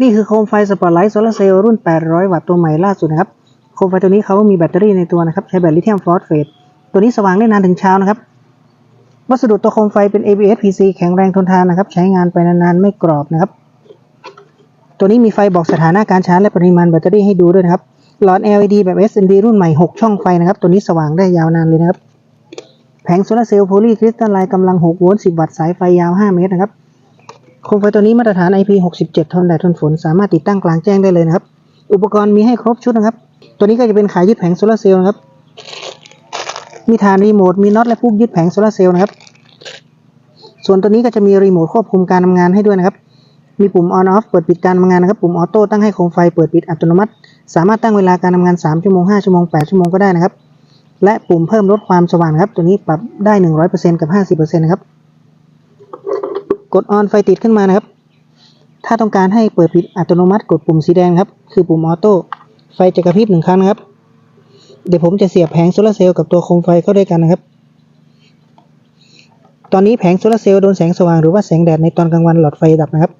นี่คือโคมไฟสปอตไลท์โซลาร์เซลล์รุ่น 800 วัตต์ตัวใหม่ล่าสุดนะครับ โคมไฟตัวนี้เขามีแบตเตอรี่ในตัวนะครับ ใช้แบตลิเธียมฟอสเฟต ตัวนี้สว่างได้นานถึงเช้านะครับ วัสดุตัวโคมไฟเป็น ABS PC แข็งแรงทนทานนะครับ ใช้งานไปนานๆ ไม่กรอบนะครับ ตัวนี้มีไฟบอกสถานะการชาร์จและปริมาณแบตเตอรี่ให้ดูด้วยนะครับ หลอด LED แบบ SND รุ่นใหม่ 6 ช่องไฟนะครับ ตัวนี้สว่างได้ยาวนานเลยนะครับ แผงโซลาร์เซลล์โพลีคริสตัลไลน์กำลัง 6 โวลต์ 10 วัตต์ สายไฟยาว 5 เมตรนะครับ โคมไฟตัวนี้มาตรฐาน IP67 ทนแดดทนฝน สามารถติดตั้งกลางแจ้งได้เลยนะครับ อุปกรณ์มีให้ครบชุดนะครับ ตัวนี้ก็จะเป็นขายยึดแผงโซลาร์เซลล์นะครับ มีฐานรีโมท มีน็อตและพุกยึดแผงโซลาร์เซลล์นะครับ ส่วนตัวนี้ก็จะมีรีโมทควบคุมการทำงานให้ด้วยนะครับ มีปุ่ม on off เปิดปิดการทำงานนะครับ ปุ่มออโต้ตั้งให้โคมไฟเปิดปิดอัตโนมัติ สามารถตั้งเวลาการทำงาน 3 ชั่วโมง 5 ชั่วโมง 8 ชั่วโมงก็ได้นะครับ และปุ่มเพิ่มลดความสว่างครับ ตัวนี้ปรับได้ 100%กับ 50%นะครับ กด on ไฟติดขึ้นมานะครับ ถ้าต้องการให้เปิดปิดอัตโนมัติกดปุ่มสีแดงครับ คือปุ่มออโต้ไฟจะกระพริบหนึ่งครั้งนะครับ เดี๋ยวผมจะเสียบแผงโซลาเซลล์กับตัวโคมไฟเข้าด้วยกันนะครับ ตอนนี้แผงโซลาเซลล์โดนแสงสว่างหรือว่าแสงแดดในตอนกลางวันหลอดไฟดับนะครับ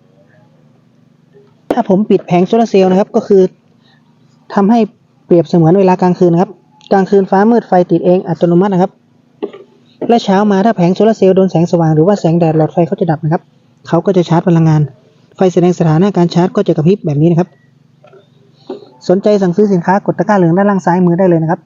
ถ้าผมปิดแผงโซลาเซลล์นะครับก็คือทำให้เปรียบเสมือนเวลากลางคืนนะครับ กลางคืนฟ้ามืดไฟติดเองอัตโนมัตินะครับ และเช้ามาถ้าแผงโซลาร์เซลล์โดนแสงสว่างหรือว่าแสงแดดหลอดไฟเขาจะดับนะครับ เขาก็จะชาร์จพลังงาน ไฟแสดงสถานะการชาร์จก็จะกระพริบแบบนี้นะครับ สนใจสั่งซื้อสินค้ากดตะกร้าเหลืองด้านล่างซ้ายมือได้เลยนะครับ